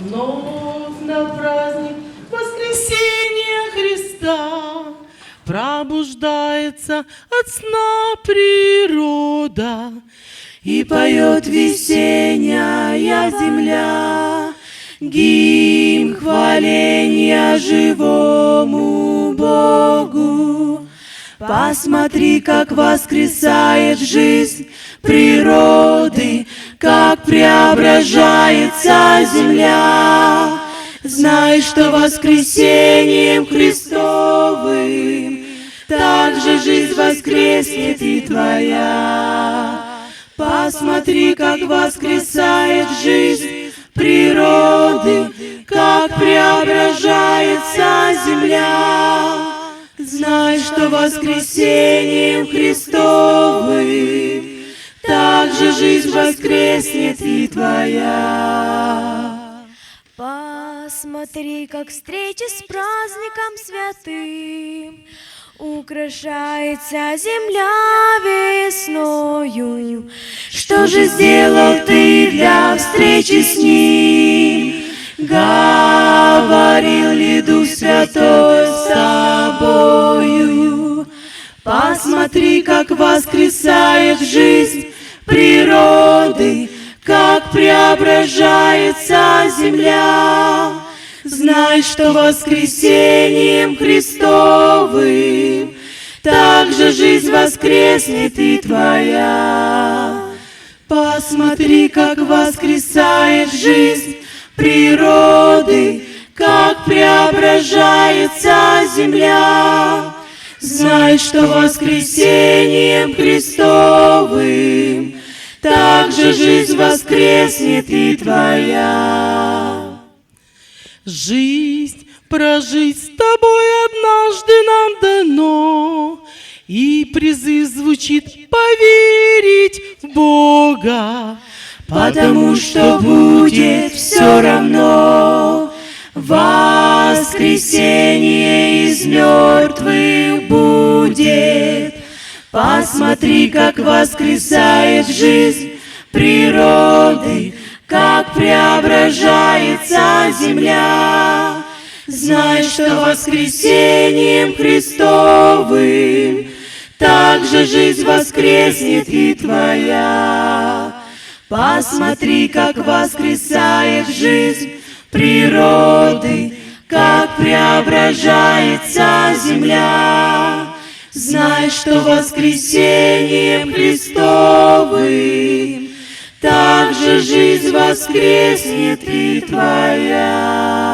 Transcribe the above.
Вновь на праздник воскресения Христа Пробуждается от сна природа И поет весенняя земля. Гимн хваления живому Богу. Посмотри, как воскресает жизнь природы, как преображается земля. Знай, что воскресением Христовым также жизнь воскреснет и твоя. Посмотри, как воскресает жизнь природы, как преображается земля. Знай, что воскресением Христовым жизнь воскреснет и твоя. Посмотри, как встреча с праздником святым Украшается земля весною. Что же сделал ты для встречи с ним? Говорил ли Дух Святой с тобою? Посмотри, как воскресает жизнь как преображается земля. Знай, что воскресением Христовым также жизнь воскреснет и твоя. Посмотри, как воскресает жизнь природы, как преображается земля. Знай, что воскресением Христовым также жизнь воскреснет и твоя. Жизнь прожить с тобой однажды нам дано, И призыв звучит поверить в Бога, Потому что будет все равно Воскресение из мертвых будет. Посмотри, как воскресает жизнь природы, как преображается земля. Знай, что воскресением Христовым также жизнь воскреснет и твоя. Посмотри, как воскресает жизнь природы, как преображается земля. Знай, что воскресением Христовым также жизнь воскреснет и твоя.